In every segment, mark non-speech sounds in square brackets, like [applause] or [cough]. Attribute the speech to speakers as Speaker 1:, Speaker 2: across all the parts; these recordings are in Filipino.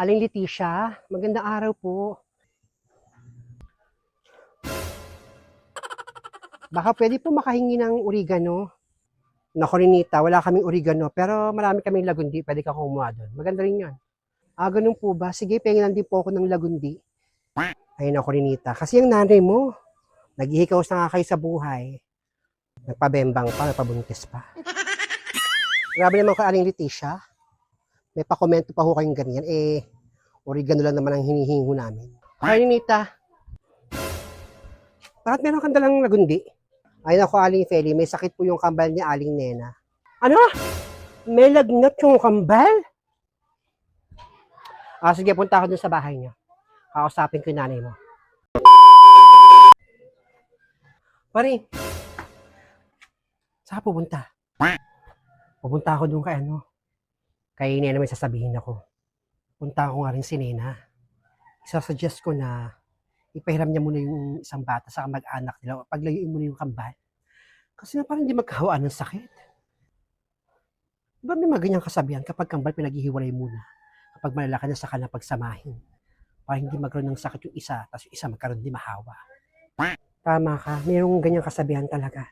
Speaker 1: Aling Leticia, magandang araw po. Baka pwede po makahingi ng oregano. Naku, Ninita, wala kaming oregano, pero marami kaming lagundi. Pwede ka kumuha doon. Maganda rin yan. Ah, ganun po ba? Sige, pengen din po ako ng lagundi. Ay, naku, Ninita. Kasi yung nanay mo, naghihikaw na nga kayo sa buhay. Nagpabembang pa, nagpabuntis pa. Grabe naman ka, Aling Leticia. May pakomento pa ho kayong ganyan. Eh, oregano lang naman ang hinihingo namin. Hi, Ninita. Bakit meron kang dalang lagundi? Ay nako, Aling Feli, may sakit po yung kambal ni Aling Nena. Ano? May lagnat yung kambal? Ah, sige, punta ako dun sa bahay niyo. Kakausapin ko yung nanay mo. Pare, saan pupunta? Pupunta ako dun kay ano. Kay Nena may sasabihin ako. Punta ako nga rin si Nena. Isasuggest ko na ipahiram niya muna yung isang bata sa mag-anak nila. Paglayuin muna yung kambal. Kasi na parang hindi magkahawaan ng sakit. Diba may mga ganyang kasabihan kapag kambal pinaghihiwalay muna. Kapag malalaki na saka na pagsamahin. Para hindi magkaroon ng sakit yung isa, tapos yung isa magkaroon din mahawa. Tama ka. Mayroong ganyang kasabihan talaga.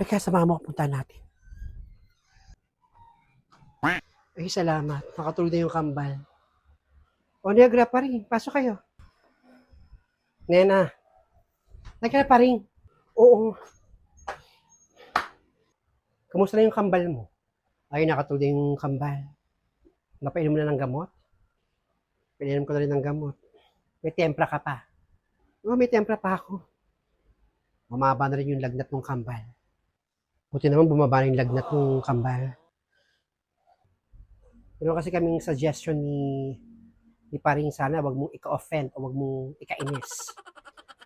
Speaker 1: Kaya sa mama ko punta natin. Ay, salamat. Nakatulog na yung kambal. O, Negra pa rin. Pasok kayo. Nena. Negra pa rin. Oo. Kamusta na yung kambal mo? Ay, nakatulog na yung kambal. Napainom mo na ng gamot? Pinainom ko na rin ng gamot. May tempra ka pa. Oo, may tempra pa ako. Bumaba na rin yung lagnat ng kambal. Buti naman bumaba na yung lagnat ng kambal. Pero kasi kaming suggestion ni ni paring sana wag mong ika-offend o wag mong ika-inis.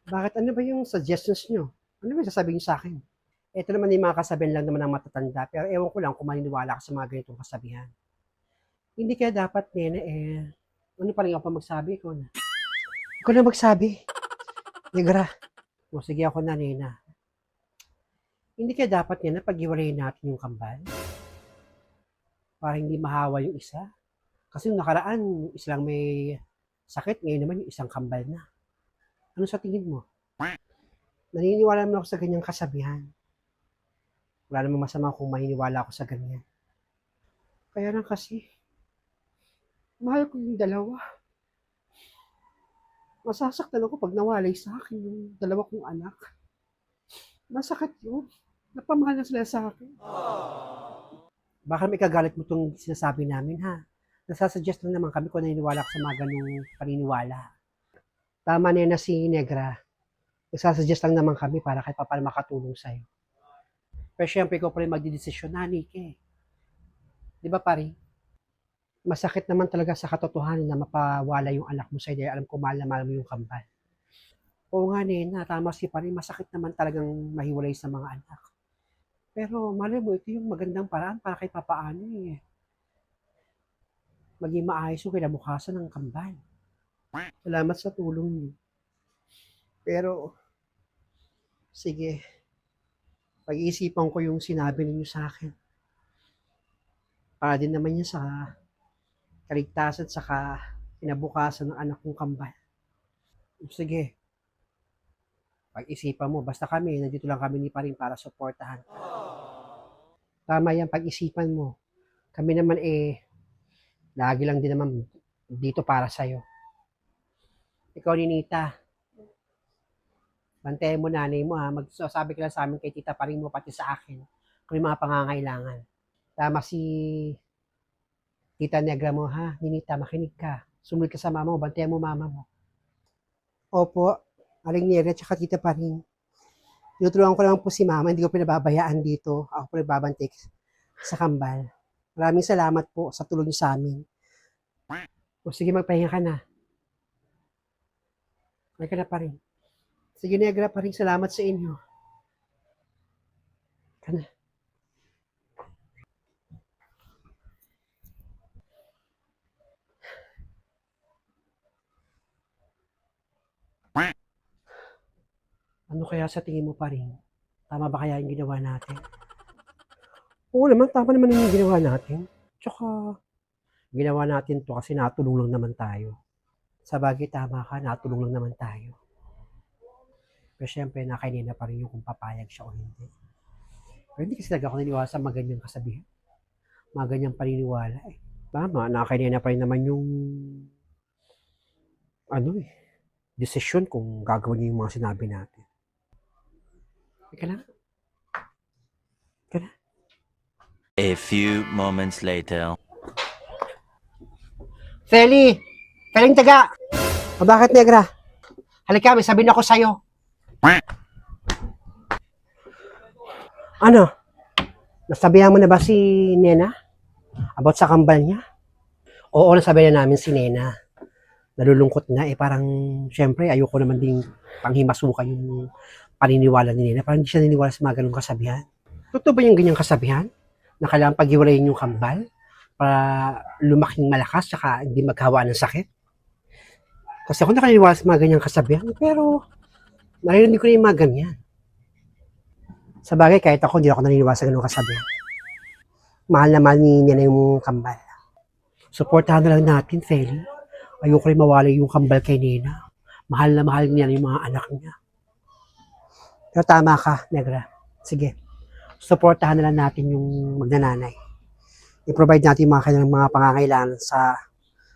Speaker 1: Bakit ano ba yung suggestions nyo? Ano ba sasabihin nyo sa akin? Ito naman yung mga kasabihan lang naman ng matatanda, pero ewan ko lang kung maniniwala ka sa mga ganitong kasabihan. Hindi kaya dapat, nene, eh, ano pa rin ako pa magsabi ko na. Ikaw na magsabi. Negra. O sige ako na, nena. Hindi kaya dapat, nena, pag-iwalayin natin yung kambal? Para hindi mahawa yung isa. Kasi yung nakaraan, yung isa lang may sakit, ngayon naman yung isang kambal na. Ano sa tingin mo? Naniniwala naman ako sa ganyang kasabihan. Wala namang masama kung maniniwala ako sa ganyan. Kaya lang kasi, mahal ko yung dalawa. Masasaktan ako pag nawalay sa akin yung dalawa kong anak. Masakit yun. Napamahal na sila sa akin. Baka may kagalit mo itong sinasabi namin, ha? Nasasuggest lang naman kami kung naniniwala ka sa mga ganung paniniwala. Tama na yun na si Negra. Nagsasuggest lang naman kami para kahit paano makatulong sa'yo. Pero syempre, ikaw pa rin magdidesisyon na, Nick, eh. Di ba, pare? Masakit naman talaga sa katotohanan na mapawala yung anak mo sa'yo dahil alam ko mahal na mahal mo yung kambal. Oo nga, Nena, tama si pare, masakit naman talagang mahiwalay sa mga anak. Pero malay mo, ito yung magandang paraan para kay papaano eh. Maging maayos yung kinabukasan ng kambal. Salamat sa tulong niyo. Pero, sige, pag-iisipan ko yung sinabi ninyo sa akin. Para din naman yan sa kaligtasan saka kinabukasan ng anak kong kambal. Sige, pag-isipan mo. Basta kami, nandito lang kami ni Paring para suportahan. Tama yan, pag-isipan mo. Kami naman eh, lagi lang din naman dito para sa'yo. Ikaw, Ninita, bantayan mo nanay mo ha. Magsasabi ka lang sa amin kay tita Paring mo, pati sa akin, kung may mga pangangailangan. Tama si tita Negra mo ha. Ninita, makinig ka. Sumunod ka sa mama mo, bantayan mo mama mo. Opo, Aling Negra, tsaka tita pa rin. Tinutulungan ko lang po si mama, hindi ko pinababayaan dito. Ako po nagbabantik sa kambal. Maraming salamat po sa tulong niyo sa amin. O sige, magpahinga ka na. May ka na pa rin. Sige, Negra pa rin, salamat sa inyo. Ka. Ano kaya sa tingin mo pa rin? Tama ba kaya yung ginawa natin? Oo naman, tama naman yung ginawa natin. Tsaka, Ginawa natin to kasi natulong lang naman tayo. Sa bagay, tama ka, natulong lang naman tayo. Pero syempre, nakainina pa rin yung kung papayag siya o hindi. Pero hindi kasi talaga ako naniwala sa mga ganyang kasabihan. Mga ganyang paniniwala eh. Tama, nakainina pa rin naman yung ano eh, desisyon kung gagawin niya yung mga sinabi natin. Ika lang.
Speaker 2: A few moments later.
Speaker 1: Feli! Feling taga! O bakit negra? Halika, may sabihin ako sa'yo. Ano? Nasabihan mo na ba si Nena? About sa kambal niya? Oo, nasabihan na namin si Nena. Nalulungkot nga eh, parang, syempre, ayoko naman ding panghimasukan yung paniniwala ni Nena. Parang hindi siya niniwala sa mga ganung kasabihan. Totoo ba yung ganyang kasabihan? Na kailangan paghiwalayin yung kambal? para lumaking malakas saka hindi maghawa ng sakit. Kasi ako nakaliliwa sa mga ganyang kasabihan, pero naririnig ko na yung mga ganyan. Sa bagay, kahit ako, hindi ako naniniwala sa ganung kasabihan. Mahal na mahal ni Nena yung kambal. Supportahan na lang natin, Feli. Ayoko rin mawala yung kambal kay Nena. Mahal na mahal niya yung mga anak niya. Pero tama ka, Negra. Sige. Supportahan na lang natin yung magnananay i-provide natin yung mga kanilang mga pangangailangan sa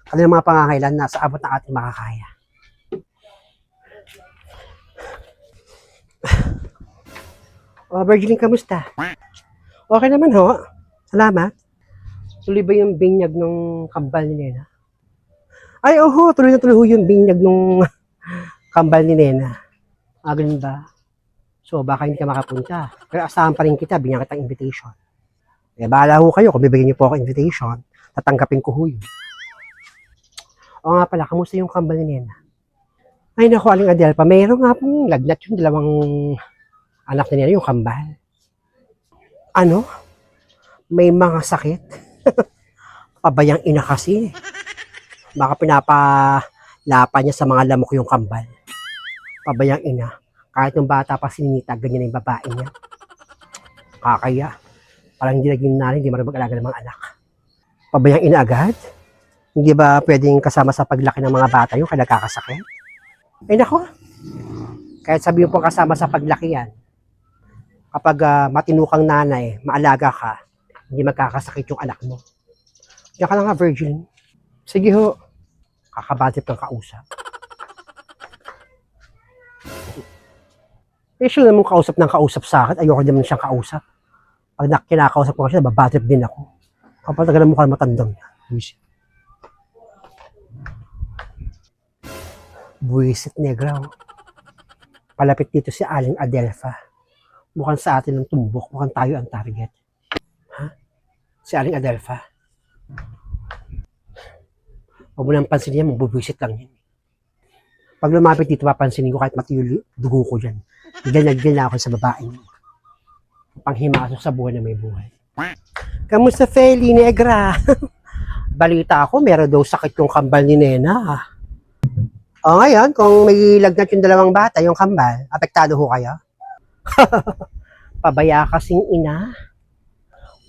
Speaker 1: kanilang mga pangangailangan na sa abot ng ating makakaya. [sighs] O, Virgilin, kamusta? Okay naman ho. Salamat. Tuloy ba yung binyag ng kambal ni Nena? Ay, oho, tuloy na tuloy yung binyag ng [laughs] kambal ni Nena. Ah, ganun ba? So, baka hindi ka makapunta. Pero asahan pa rin kita, binyan kitang invitation. Eh, bahala ho kayo kung bibigyan niyo po ako invitation. Tatanggapin ko ho yun. O nga pala, kamusta yung kambal ni Nena? Ay naku, Aling Adelpa, mayroon nga pong lagnat yung dalawang anak ni Nena, yung kambal. Ano? May mga sakit? [laughs] Pabayang ina kasi. Baka pinapalapa niya sa mga lamok yung kambal. Pabayang ina. Kahit yung bata pa sininita, ganyan na yung babae niya. Kakaya. Parang hindi naging nanay, hindi marunong mag-alaga ng mga anak. Pabayang ina agad? Hindi ba pwedeng kasama sa paglaki ng mga bata yung kaya nagkakasakit? Ay nako, kahit sabi mo po kasama sa paglaki yan, kapag ah, matinukang nanay, maalaga ka, hindi magkakasakit yung anak mo. Diyan ka na nga, Virgin. Sige ho, kakabatip kang kausap. Eh, sure naman kausap ng kausap sa akin. Ayoko naman siyang kausap pag nak- kinakausap ko siya, babatrip din ako. Kapag tagal mo ka matandang niya. Buisit. Buisit negra. Palapit dito si Aling Adelfa. Mukhang sa atin ang tumbok. Mukhang tayo ang target. Ha? Si Aling Adelfa. Huwag mo nang pansinin yan, magbubuisit lang yan. Pag lumapit dito, papansinin ko kahit matiyo dugo ko dyan. Ganyan na ako sa babae niyo panghimasok sa buhay na may buhay. Kamusta, Feli Negra? [laughs] Balita ako, meron daw sakit yung kambal ni Nena. O ngayon, kung may lagnat yung dalawang bata, yung kambal, apektado ho kayo? [laughs] Pabaya kasing ina.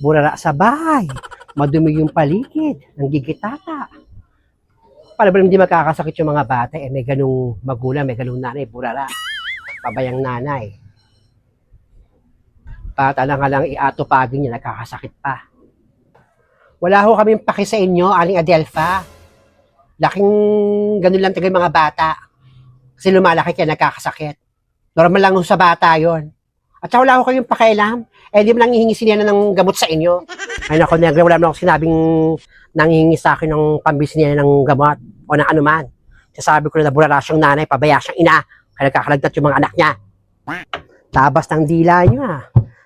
Speaker 1: Burara sa bahay. Madumi yung paligid. Nanggigitata. Para ba hindi magkakasakit yung mga bata? Eh, may ganung magulang, may ganung nanay, burara. Pabayang nanay tatala nga lang iatupagin niya, nagkakasakit pa. Wala ho kaming paki sa inyo, Aling Adelfa. Laking ganun lang tagal mga bata. Kasi lumalaki kaya nagkakasakit. Normal lang ho sa bata yon. At saka wala ho kayong pakialam. Eh, di mo lang hihingi sinena ng gamot sa inyo. Ay nako, negra, wala naman ako sinabing nanghihingi sa akin ng pambis niya ng gamot o ng anuman. Sasabi ko na nabulala siyang nanay, pabaya siyang ina, kaya nagkakalagdat yung mga anak niya. Tabas ng dila niyo ah.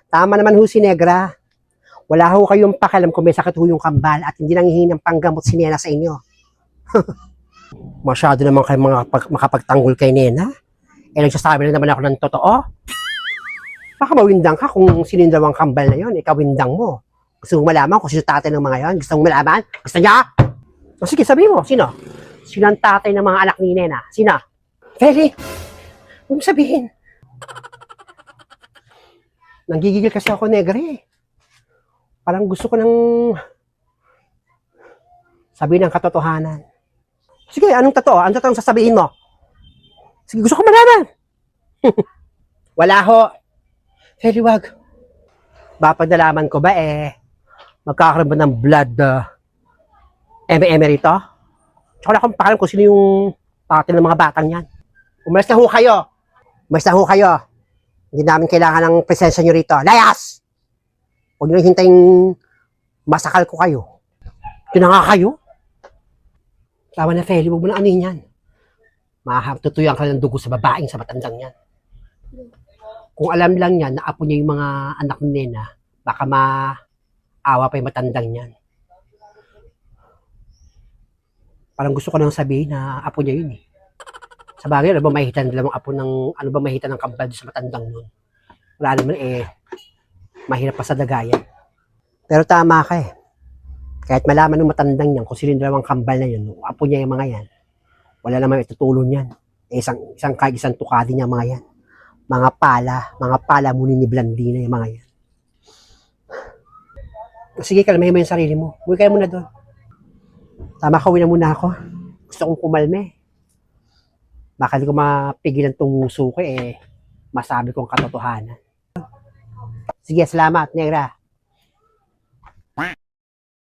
Speaker 1: Tama naman ho si Negra. Wala ho kayong pakialam kung may sakit ho yung kambal at hindi nang hihingi ng panggamot si Nena sa inyo. [laughs] Masyado naman kayo mga pag- makapagtanggol kay Nena. Eh, nagsasabi lang naman ako ng totoo. Baka mawindang ka kung dalawang kambal na yon, ikaw windang mo. Gusto mong malaman kung sino tatay ng mga yon? Gusto mong malaman? Gusto niya? O sige, sabi mo, sino? Sino ang tatay ng mga anak ni Nena? Sino? Feli, huwag sabihin. Nanggigigil kasi ako, negre. Parang gusto ko nang Sabihin ang katotohanan. Sige, anong totoo? Anong totoo ang sasabihin mo? Sige, gusto ko malaman. [laughs] Wala ho. Feli, wag. Bapadalaman ko ba eh, magkakaroon ba ng blood uh, eme-eme rito? Tsaka wala akong pakalam kung sino yung pakatid ng mga batang yan. Umalis na ho kayo. Umalis na ho kayo. Hindi namin kailangan ng presensya nyo rito. Layas! Huwag nyo hintayin masakal ko kayo. Ito na nga kayo. Tama na, Feli. Huwag mo na anuhin yan. Mahatutuyan ka ng dugo sa babaeng sa matandang yan. Kung alam lang niya na apo niya yung mga anak ni Nena, baka maawa pa yung matandang yan. Parang gusto ko nang sabihin na apo niya yun eh. Sa bagay, ano ba mahihitan nila mga apo ng, ano ba mahihitan ng kambal sa matandang nun? Wala naman eh, mahirap pa sa dagayan. Pero tama ka eh. Kahit malaman ng matandang yan kung sino yung dalawang kambal na yun, apo niya yung mga yan, wala naman itutulong yan. Eh, isang, isang kahit isang tukadi niya mga yan. Mga pala, mga pala muni ni Blandina yung mga yan. Sige, kalmahin mo yung sarili mo. Uwi kayo muna doon. Tama ka, uwi na muna ako. Gusto kong kumalme. Baka di ko mapigilan tong nguso ko eh. Masabi kong katotohanan. Sige, salamat, Negra.